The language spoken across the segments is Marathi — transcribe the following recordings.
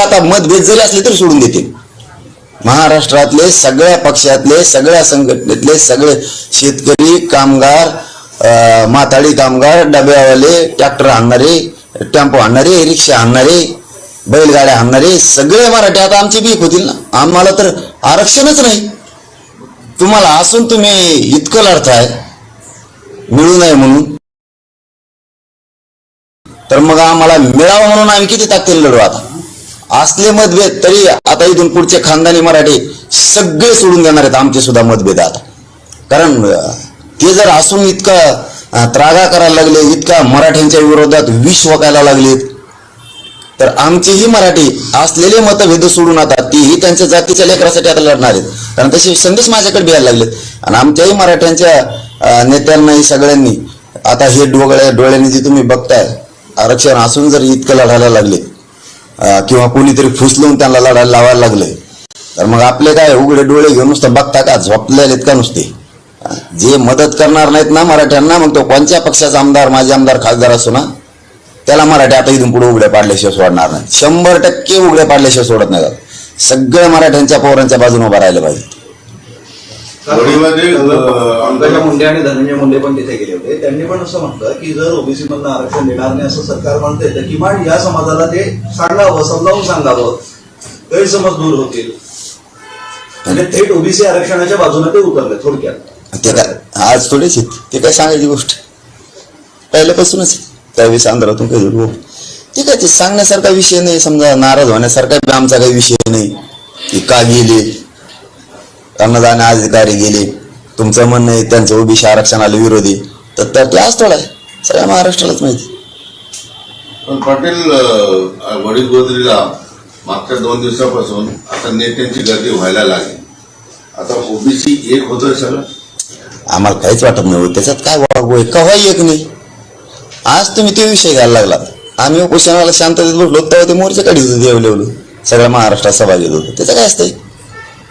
आता मतभेद जरी असले तरी सोडून देतील. महाराष्ट्रातले सगळ्या पक्षातले सगळ्या संघटनेतले सगळे शेतकरी कामगार माथाडी कामगार डब्यावाले ट्रॅक्टर आणणारे टेम्पो आणणारे रिक्षा आणणारे बैलगाड्या आणणारे सगळे मराठी आता आमचे बीक होतील ना? आम्हाला तर आरक्षणच नाही. तुम्हाला असून तुम्ही इतकं लढताय मिळू नये म्हणून. तर मग आम्हाला मिळावं म्हणून आम्ही किती ताकदीने लढू आता? असले मतभेद तरी आता इथून पुढचे खानदानी मराठी सगळे सोडून देणार आहेत आमचे सुद्धा मतभेद आता. कारण ते जर असून इतका त्रागा करायला लागले इतका मराठ्यांच्या विरोधात विष वकायला लागलेत तर आमचेही मराठी असलेले मतभेद सोडून आता तीही त्यांच्या जातीच्या लेकरासाठी आता लढणार आहेत. कारण तसे संदेश माझ्याकडे यायला लागलेत. आणि आमच्याही मराठ्यांच्या नेत्यांनाही सगळ्यांनी आता हे डोळे डोळ्यांनी जे तुम्ही बघताय आरक्षण असून जर इतकं लढायला लागले किंवा कोणीतरी फुसलून त्यांना लढायला लावायला लागले तर मग आपले काय उघडे डोळे घेऊन नुसतं बघता का? झोपलेले आहेत का नुसते? जे मदत करणार नाहीत ना मराठ्यांना मग तो कोणत्या पक्षाचा आमदार माझे आमदार खासदार असो ना त्याला मराठी आता इथून पुढे उघड्या पाडल्याशिवाय सोडणार नाही. शंभर टक्के उघड्या पाडल्याशिवाय सोडत नाही सगळ्या मराठ्यांच्या पोरांच्या बाजूने उभा राहिलं पाहिजे. वडीमध्ये, अं, पंकजा मुंडे आणि धनंजय मुंडे पण तिथे गेले होते. त्यांनी पण असं म्हटलं की जर ओबीसी मधनं आरक्षण देणार नाही असं सरकार म्हणते तर किमान या समाजाला ते सांगावं समजावून सांगावं. गैरसमज दूर होतील. म्हणजे थेट ओबीसी आरक्षणाच्या बाजूने ते उतरले थोडक्यात. ते काय आज थोडेच आहेत. ते काय सांगायची गोष्ट? पहिल्यापासूनच. त्यावेळेस आंध्रातून काही हो ते काय ते सांगण्यासारखा विषय नाही समजा नाराज होण्यासारखा आमचा काही विषय नाही. की का गेले? अन्नदान अधिकारी गेले. तुमचं म्हणणं आहे त्यांचं ओबीसी आरक्षणाला विरोधी. तर तर ते आज थोडा आहे. सगळ्या महाराष्ट्रालाच माहिती. पण पाटील अं, वडील गोदरीला मागच्या दोन दिवसापासून आता नेत्यांची गर्दी व्हायला लागली. आता ओबीसी एक होतोय सगळं. आम्हाला काहीच वाटत नाही हो. त्याच्यात काय वागू? कव्हाही एक नाही. आज तुम्ही ते विषय घ्यायला लागलात. आम्ही उपोषणाला शांततेत बसलो तेव्हा ते मोर्चे काढीत होते सगळ्या महाराष्ट्रात सभा घेत होतं. त्याचं काय असतंय?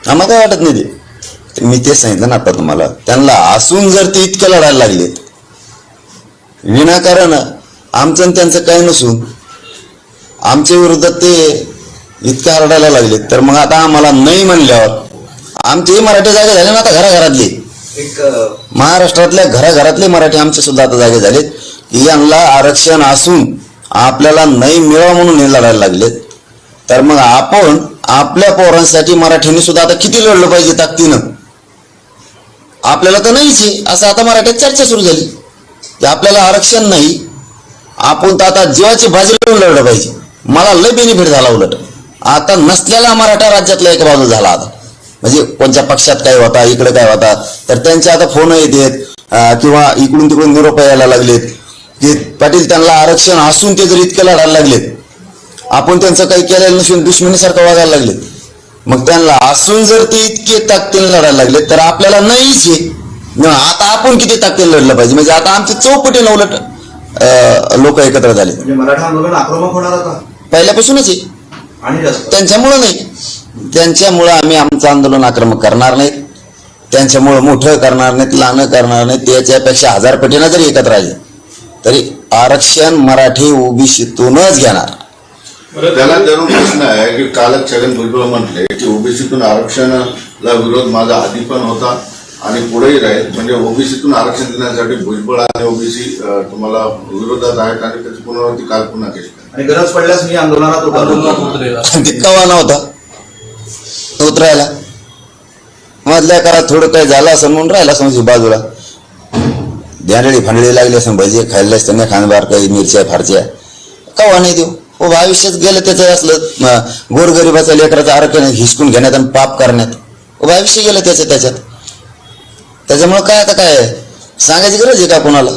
आम्हाला काय वाटत नाही ते? मी तेच सांगितलं ना आता तुम्हाला. त्यांना असून जर ते इतकं लढायला लागलेत विनाकारण आमचं आणि त्यांचं काही नसून आमच्या विरोधात ते इतकं हरडायला लागलेत तर मग आता आम्हाला नाही म्हणल्यावर आमचेही मराठी जागे झाले ना आता घराघरातले. महाराष्ट्रातल्या घराघरातले मराठी आमचे सुद्धा आता जागे झालेत की यांना आरक्षण असून आपल्याला नाही मिळावं म्हणून हे लढायला लागलेत तर मग आपण आपल्या पोरांसाठी मराठ्यांनी सुद्धा आता किती लढलं पाहिजे ताकदीनं? आपल्याला तर नाहीच आहे. असं आता मराठीत चर्चा सुरू झाली. की आपल्याला आरक्षण नाही. आपण तर आता जीवाची बाजी लावून लढलं पाहिजे. मला लय बेनिफिट झाला उलट. आता नसलेला मराठा राज्यातला एक बाजू झाला आता. म्हणजे कोणत्या पक्षात काय होता इकडे काय होता तर त्यांचे आता फोन येतात. किंवा इकडून तिकडून निरोप यायला लागलेत. की पाटील त्यांना आरक्षण असून ते जर इतके लढायला लागलेत. आपण त्यांचं काही केलेलं नसून दुश्मनीसारखं वागायला लागलेत. मग त्यांना असून जर ते इतके ताकदीने लढायला लागले तर आपल्याला नाहीच मग आता आपण किती ताकदीने लढलं पाहिजे? म्हणजे आता आमचे चौपटीने उलट लोक एकत्र झाले. म्हणजे पहिल्यापासूनच आहे त्यांच्यामुळं नाही. त्यांच्यामुळं आम्ही आमचं आंदोलन आक्रमक करणार नाहीत. त्यांच्यामुळं मोठं करणार नाहीत लहान करणार नाहीत. त्याच्यापेक्षा हजार पटीनं जरी एकत्र आले तरी आरक्षण मराठी ओबीसीतूनच घेणार. त्याला धरून प्रश्न आहे की कालच छगन भुजबळ म्हटले की ओबीसीतून आरक्षणाला विरोध माझा आधी पण होता आणि पुढेही राहील. म्हणजे ओबीसीतून आरक्षण देण्यासाठी भुजबळ आणि ओबीसी तुम्हाला विरोधात आहेत आणि त्याची पुनरावृत्ती काल पुन्हा केली. आणि गरज पडल्यास मी आंदोलनात उतरलो. ते कवा नव्हता उतरायला. मधल्या काळात थोडं काय झालं असं म्हणून राहिला समजी बाजूला. ध्यानडी फांडळी लागली असं भजे खायला असताना खानबार काही मिरच्या फारच्या. कवा नाही देऊ. हो आयुष्यात गेलं त्याचं असलं म, गोरगरिबाचा लेकराचं आरोग्य हिसकून घेण्यात आणि पाप करण्यात. हो आयुष्य गेलं त्याचं त्याच्यात. त्याच्यामुळं काय आता काय? आहे? सांगायची गरज आहे का कोणाला?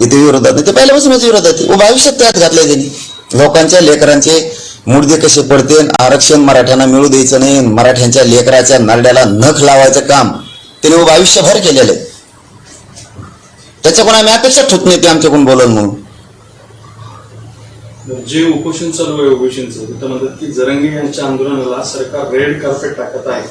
इथे विरोधात नाही ते पहिल्यापासूनच विरोधात आहे. उभं आयुष्यात त्यात घातलंय त्यांनी. लोकांच्या लेकरांचे मुडदे कसे पडते आरक्षण मराठ्यांना मिळू द्यायचं नाही मराठ्यांच्या लेकराच्या नरड्याला नख लावायचं काम त्याने उभं आयुष्यभर केलेलं आहे. त्याच्याकडून आम्ही अपेक्षा ठेवत नाही ते आमच्याकडून बोलून म्हणून. जे उपोषण चालू आहे ओबीसीचं तिथं म्हणतात की जरंगे यांच्या आंदोलनाला सरकार रेड कार्पेट टाकत आहे.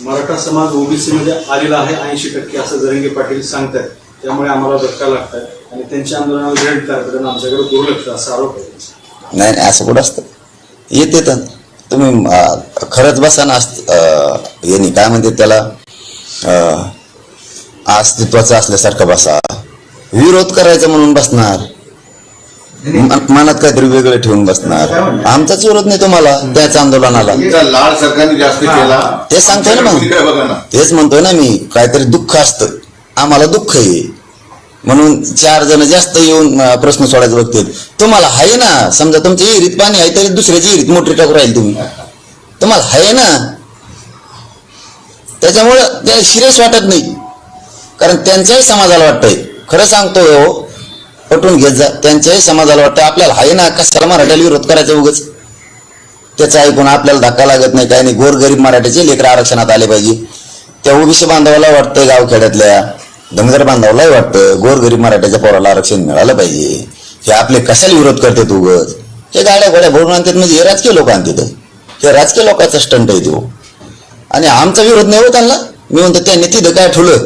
मराठा समाज ओबीसी मध्ये आलेला आहे ऐंशी टक्के असं जरंगे पाटील सांगतात त्यामुळे आम्हाला धक्का लागतात आणि त्यांच्या आंदोलनाला रेड कार्पेट आणि आमच्याकडे दुर्लक्ष असा आरोप आहे. नाही नाही असं कुठं असतं? येते तर. तुम्ही खरंच बसा ना यांनी काय म्हणते त्याला? अस्तित्वाचा अस्तित्वाचं असल्यासारखं बसा. विरोध करायचा म्हणून बसणार. मनात काहीतरी वेगळं ठेवून बसणार. आमचाच विरोध नाही तुम्हाला त्याच आंदोलनाला. तुमचा लाड सरकारने जास्त केला. ते सांगतोय ना मग. तेच म्हणतोय ना मी काहीतरी दुःख असतं. आम्हाला दुःख आहे. म्हणून चार जण जास्त येऊन प्रश्न सोडायचे बघतील. तुम्हाला आहे ना समजा तुमच्या विहिरीत पाणी आहे तरी दुसऱ्याची विहिरीत मोटरी टाकू राहील तुम्ही. तुम्हाला आहे ना. त्याच्यामुळं त्याला शिरेस वाटत नाही. कारण त्यांच्याही समाजाला वाटतंय. खरं सांगतो पटवून घेत जा. त्यांच्याही समाजाला वाटतं आपल्याला आहे ना कशाला मराठ्याला विरोध करायचा उगच? त्याचं ऐकून आपल्याला धक्का लागत नाही काही नाही. गोरगरीब मराठ्याचे लेकर आरक्षणात आले पाहिजे. त्या ओबीसी बांधवाला वाटतं गावखेड्यातल्या धनगर बांधवालाही वाटतं गोरगरीब मराठ्याच्या पोराला आरक्षण मिळालं पाहिजे. हे आपले कशाला विरोध करतात उगच? हे गाड्या गोड्या भरून आणतात म्हणजे हे राजकीय लोक आणतात. हे राजकीय लोकांचा स्टंट आहे तो. आणि आमचा विरोध नाही हो त्यांना. मी म्हणतो त्यांनी तिथं काय ठेवलं?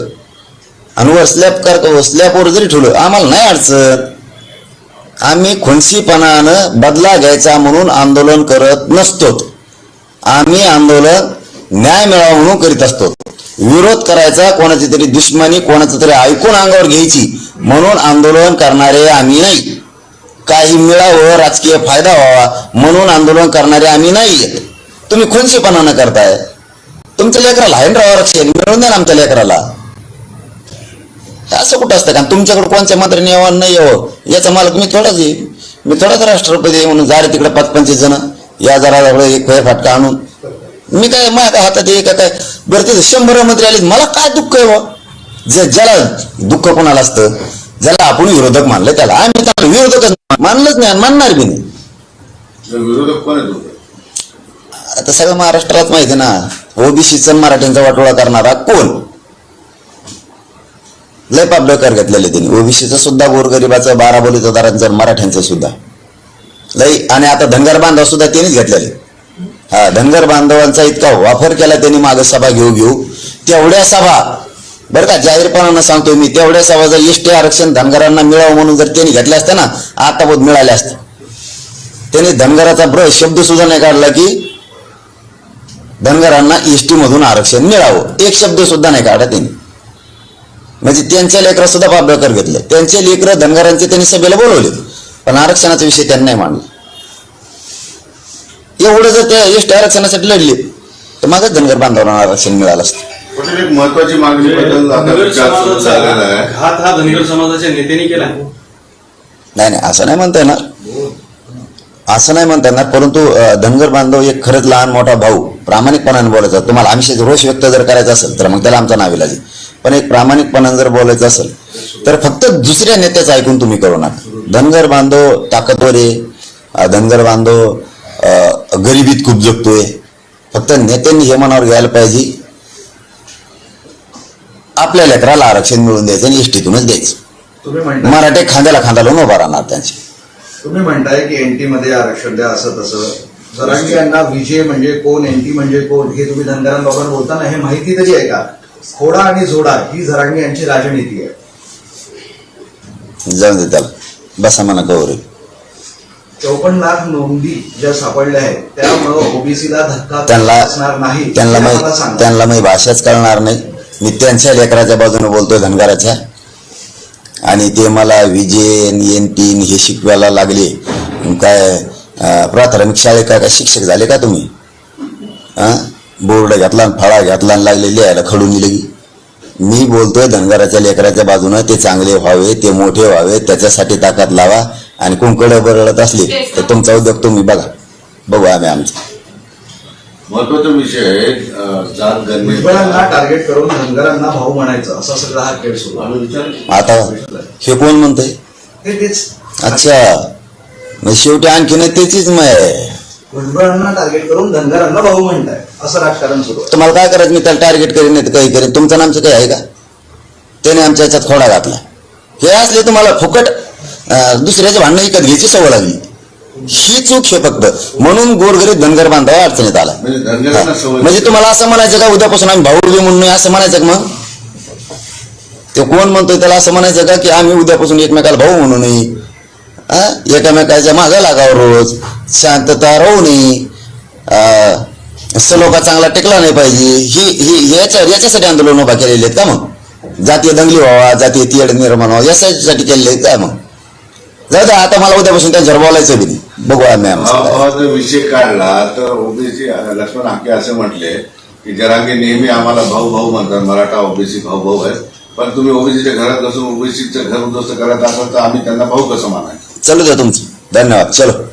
आणि वर स्लॅब कर स्लॅबवर जरी ठेवलं आम्हाला नाही अडचण. आम्ही खुनशीपणानं बदला घ्यायचा म्हणून आंदोलन करत नसतो आम्ही आंदोलन न्याय मिळावा म्हणून करीत असतो विरोध करायचा कोणाची तरी दुश्मनी कोणाचं तरी ऐकून अंगावर घ्यायची म्हणून आंदोलन करणारे आम्ही नाही. काही मिळावं राजकीय फायदा व्हावा म्हणून आंदोलन करणारे आम्ही नाही. तुम्ही खुनशीपणानं करताय. तुमच्या लेकराला आहे ना राव मिळून द्या आमच्या लेकराला. असं कुठं असतं? का तुमच्याकडे कोणत्या मंत्र्याने यावं नाही यावं याचा मालक मी थोडाच आहे. मी थोडाच राष्ट्रपती म्हणून जारे तिकडे पाच पंचवीस जण. या जरा एक फळे फाटका आणून. मी काय माझ्या हातात का काय? बरं तिथे शंभर मंत्री आले मला काय दुःख आहे बुवा? जे ज्याला दुःख कोणाला असतं? ज्याला आपण विरोधक मानलं त्याला. आम्ही त्याला विरोधकच मानलंच नाही मानणार बी नाही. विरोधक कोण आहे तुमचे? आता सगळं महाराष्ट्रात माहिती आहे ना. ओबीसीचा मराठ्यांचा वाटोळा करणारा कोण? लय पाप कर घेतलेले त्यांनी. ओबीसीचं सुद्धा गोरगरिबाचं बारा बलितदारांचं मराठ्यांचं सुद्धा. लई आणि आता धनगर बांधव सुद्धा त्यांनीच घेतलेले. हा धनगर बांधवांचा इतका वापर केला त्यांनी माग सभा घेऊ घेऊ. तेवढ्या सभा बरं का जाहीरपणानं सांगतोय मी तेवढ्या सभा जर एस आरक्षण धनगरांना मिळावं म्हणून जर त्यांनी घेतल्या असत्या ना आता बोध मिळाल्या असत्या. त्यांनी धनगराचा ब्र शब्द सुद्धा नाही काढला की धनगरांना एसटी मधून आरक्षण मिळावं. एक शब्द सुद्धा नाही काढला त्यांनी. म्हणजे त्यांच्या लेकरं सुद्धा पाबळकर घेतले. त्यांचे लेकरं धनगरांचे त्यांनी सभेला बोलवले. पण आरक्षणाचा विषय त्यांनी नाही मांडला. एवढं जर त्या एसटी आरक्षणासाठी लढले तर माझं धनगर बांधवांना आरक्षण मिळालं असतं. पण एक महत्वाची मागणी घात हा धनगर समाजाच्या नेत्यांनी केला नाही नाही असं नाही म्हणता येणार. असं नाही म्हणता येणार परंतु धनगर बांधव एक खरंच लहान मोठा भाऊ प्रामाणिकपणाने बोलायचा. तुम्हाला आमिष रोष व्यक्त जर करायचा असेल तर मग त्याला आमचा नाव इलाज आहे. पण एक प्रामाणिकपणाने जर बोलायचं असेल तर फक्त दुसऱ्या नेत्याचं ऐकून तुम्ही करू नका. धनगर बांधव ताकदवर आहे. धनगर बांधव गरिबीत खूप जगतोय. फक्त नेत्यांनी हे मनावर घ्यायला पाहिजे. आपल्या लेकराला आरक्षण मिळून द्यायचं आणि एसटीतूनच द्यायचं. मराठे खांद्याला खांदा लावून उभा राहणार त्यांचे. तुम्ही म्हणताय की एनटी मध्ये आरक्षण द्या असं तसं. जरांगी यांना विजय म्हणजे कोण एनटी म्हणजे कोण हे तुम्ही धनगरांबाबत बोलताना हे माहिती तरी आहे का? खोडा आणि झोडा ही जरांगी यांची राजनीती आहे. जाऊन दे त्याला. बसा म्हणा गौरी. चौपन्न लाख नोंदी ज्या सापडल्या आहेत त्यामुळं ओबीसीला धक्का त्यांना नाही. त्यांना हे मी मला. त्यांना मी भाषाच कळणार नाही. मी त्यांच्या लेकराच्या बाजूने बोलतोय धनगराच्या. आणि ते मला विजयन एन तीन हे शिकवायला लागले. काय प्राथमिक शाळेत काय काय शिक्षक झाले का तुम्ही? अं? बोर्ड घातला आणि फळा घातला आणि लागले लिहायला खडून दिले की. मी बोलतोय धनगराच्या लेकराच्या बाजूनं ते चांगले व्हावे ते मोठे व्हावे त्याच्यासाठी ताकद लावा आणि कुंकड बरळत असले तर तुमचा उद्योग तुम्ही बघा. बघू आम्ही आमचं. महत्त्वाचा विषय आहे जात टार्गेट करून धनगरांना भाऊ म्हणायचं असा सगळा हा खेळ सुरू आहे. आम्ही विचार आता हे कोण म्हणतंय? तेच. अच्छा. मग शेवटी आणखीन त्याचीच मग भुजबळांना टार्गेट करून धनगरांना भाऊ म्हणताय. असं राजकारण सुरू आहे. तुम्हाला काय करायचं? मी त्याला टार्गेट करीन नाही तर काही करेन. तुमचं नामचं काही आहे का? त्याने आमच्या याच्यात खोडा घातला. हे असले तुम्हाला फुकट दुसऱ्याचे भांडणं विकत घ्यायची सवय लागली. ही चूक हे फक्त. म्हणून गोरगरीब धनगर बांधावा अडचणीत आला. म्हणजे म्हणजे तुम्हाला असं म्हणायचं का उद्यापासून आम्ही भाऊ बी म्हणून असं म्हणायचं का मग? ते कोण म्हणतोय त्याला असं म्हणायचं का की आम्ही उद्यापासून एकमेकाला भाऊ म्हणू नये? हा? एकामेकाच्या मागे लागावं रोज. शांतता राहू नये सलोखा चांगला टिकला नाही पाहिजे. ही ही याच्या याच्यासाठी आंदोलन उभा केलेले आहेत का मग? जातीय दंगली व्हावा जातीय तीड निर्माण व्हावा यासाठी केलेले आहेत का मग? जाऊ द्या आता मला उद्यापासून त्यांच्यावर बोलायचं बी नाही. बघू आम्ही आमचं काय. विषय काढला तर ओबीसी लक्ष्मण हाके असे म्हटले की जरांगे नेहमी आम्हाला भाऊ भाऊ म्हणतात. मराठा ओबीसी भाऊ भाऊ आहेत. पण तुम्ही ओबीसीच्या घरात बसून ओबीसीचं घर उद्ध्वस्त करत असाल तर आम्ही त्यांना भाऊ कसं मानायचं? चालू द्या तुमचं. धन्यवाद. चलो.